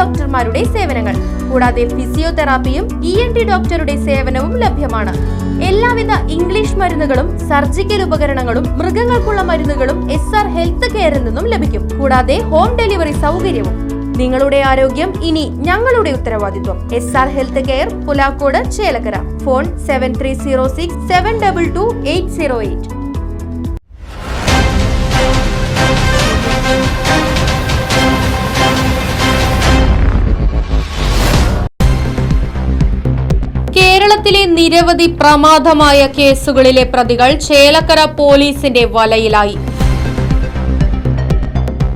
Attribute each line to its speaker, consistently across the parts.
Speaker 1: ഡോക്ടർമാരുടെ സേവനങ്ങൾ. കൂടാതെ ഫിസിയോതെറാപ്പിയും ഇ എൻ ടി ഡോക്ടറുടെ സേവനവും ലഭ്യമാണ്. എല്ലാവിധ ഇംഗ്ലീഷ് മരുന്നുകളും സർജിക്കൽ ഉപകരണങ്ങളും മൃഗങ്ങൾക്കുള്ള മരുന്നുകളും എസ് ആർ ഹെൽത്ത് കെയറിൽ നിന്നും ലഭിക്കും. കൂടാതെ ഹോം ഡെലിവറി സൗകര്യവും. നിങ്ങളുടെ ആരോഗ്യം ഇനി ഞങ്ങളുടെ ഉത്തരവാദിത്വം. S R health care Pulakode Chelakkara. Phone seven three zero six seven double two eight zero eight കേരളത്തിലെ നിരവധി പ്രമാദമായ കേസുകളിലെ പ്രതികൾ ചേലക്കര പോലീസിന്റെ വലയിലായി.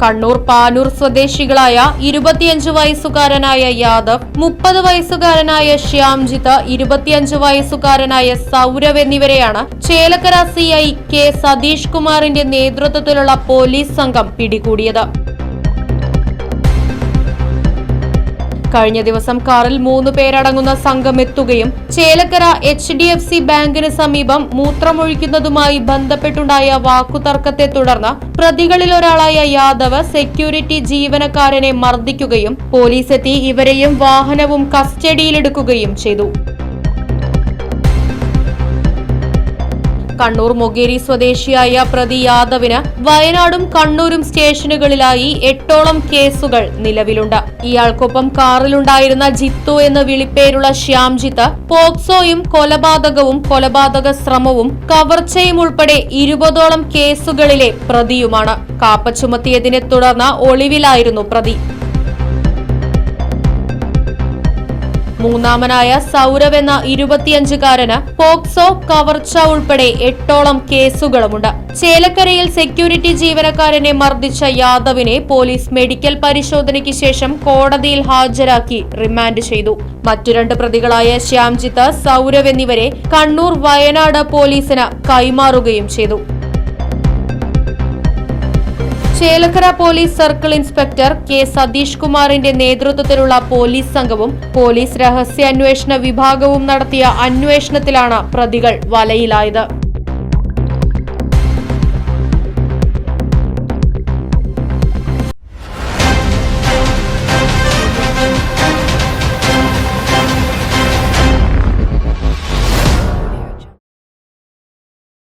Speaker 1: കണ്ണൂർ പാനൂർ സ്വദേശികളായ ഇരുപത്തിയഞ്ച് വയസ്സുകാരനായ യാദവ് മുപ്പത് വയസ്സുകാരനായ ശ്യാംജിത്ത് ഇരുപത്തിയഞ്ച് വയസ്സുകാരനായ സൗരവ് എന്നിവരെയാണ് Chelakkara C I K Satheesh കുമാറിന്റെ നേതൃത്വത്തിലുള്ള പോലീസ് സംഘം പിടികൂടിയത്. കഴിഞ്ഞ ദിവസം കാറിൽ മൂന്ന് പേരടങ്ങുന്ന സംഘം എത്തുകയും Chelakkara H D F C ബാങ്കിന് സമീപം മൂത്രമൊഴിക്കുന്നതുമായി ബന്ധപ്പെട്ടുണ്ടായ വാക്കുതർക്കത്തെ തുടർന്ന് പ്രതികളിൽ ഒരാളായ യാദവ് സെക്യൂരിറ്റി ജീവനക്കാരനെ മർദ്ദിക്കുകയും പോലീസെത്തി ഇവരെയും വാഹനവും കസ്റ്റഡിയിലെടുക്കുകയും ചെയ്തു. കണ്ണൂർ മൊഗേരി സ്വദേശിയായ പ്രതി യാദവിന് വയനാടും കണ്ണൂരും സ്റ്റേഷനുകളിലായി എട്ടോളം കേസുകൾ നിലവിലുണ്ട്. ഇയാൾക്കൊപ്പം കാറിലുണ്ടായിരുന്ന ജിത്തു എന്ന വിളിപ്പേരുള്ള ശ്യാംജിത്ത് പോക്സോയും കൊലപാതകവും കൊലപാതക ശ്രമവും കവർച്ചയും ഉൾപ്പെടെ ഇരുപതോളം കേസുകളിലെ പ്രതിയുമാണ്. കാപ്പ ചുമത്തിയതിനെ തുടർന്ന് ഒളിവിലായിരുന്നു പ്രതി. മൂന്നാമനായ സൗരവ് എന്ന ഇരുപത്തിയഞ്ചുകാരന് പോക്സോ കവർച്ച ഉൾപ്പെടെ എട്ടോളം കേസുകളുമുണ്ട്. ചേലക്കരയിൽ സെക്യൂരിറ്റി ജീവനക്കാരനെ മർദ്ദിച്ച യാദവിനെ പോലീസ് മെഡിക്കൽ പരിശോധനയ്ക്ക് ശേഷം കോടതിയിൽ ഹാജരാക്കി റിമാൻഡ് ചെയ്തു. മറ്റു രണ്ട് പ്രതികളായ ശ്യാംജിത്ത് സൗരവ് എന്നിവരെ കണ്ണൂർ വയനാട് പോലീസിന് കൈമാറുകയും ചെയ്തു. Chelakkara police circle inspector K Satheesh കുമാറിന്റെ നേതൃത്വത്തിലുള്ള പോലീസ് സംഘവും പോലീസ് രഹസ്യാന്വേഷണ വിഭാഗവും നടത്തിയ അന്വേഷണത്തിലാണ് പ്രതികൾ വലയിലായത്.